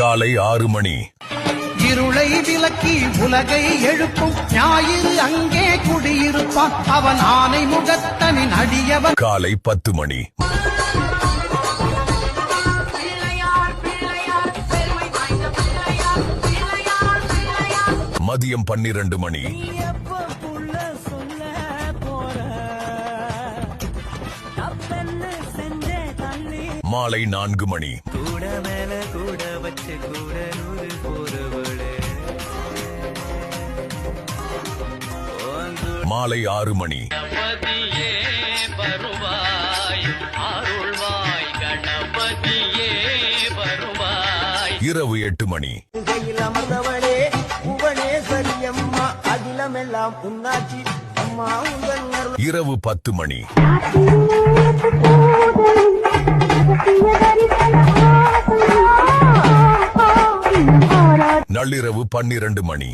காலை ஆறு மணி. இருளை விலக்கி உலகை எழுப்பும். ஞாயிறு அங்கே குடியிருப்பான். அவன் ஆனை முகத்தனின் அடியவன். காலை பத்து மணி. மதியம் பன்னிரண்டு மணி. மாலை நான்கு மணி. மாலை ஆறு மணி. கணபதியே வருவாய் அருள்வாய் கணபதியே வருவாய். இரவு எட்டு மணி. கையில் அமர்ந்தவளே புவனேஸ்வரியம்மா அகிலமெல்லாம் உன்னாட்சி அம்மா உங்கள் அருள். இரவு பத்து மணி. நள்ளிரவு பன்னிரண்டு மணி.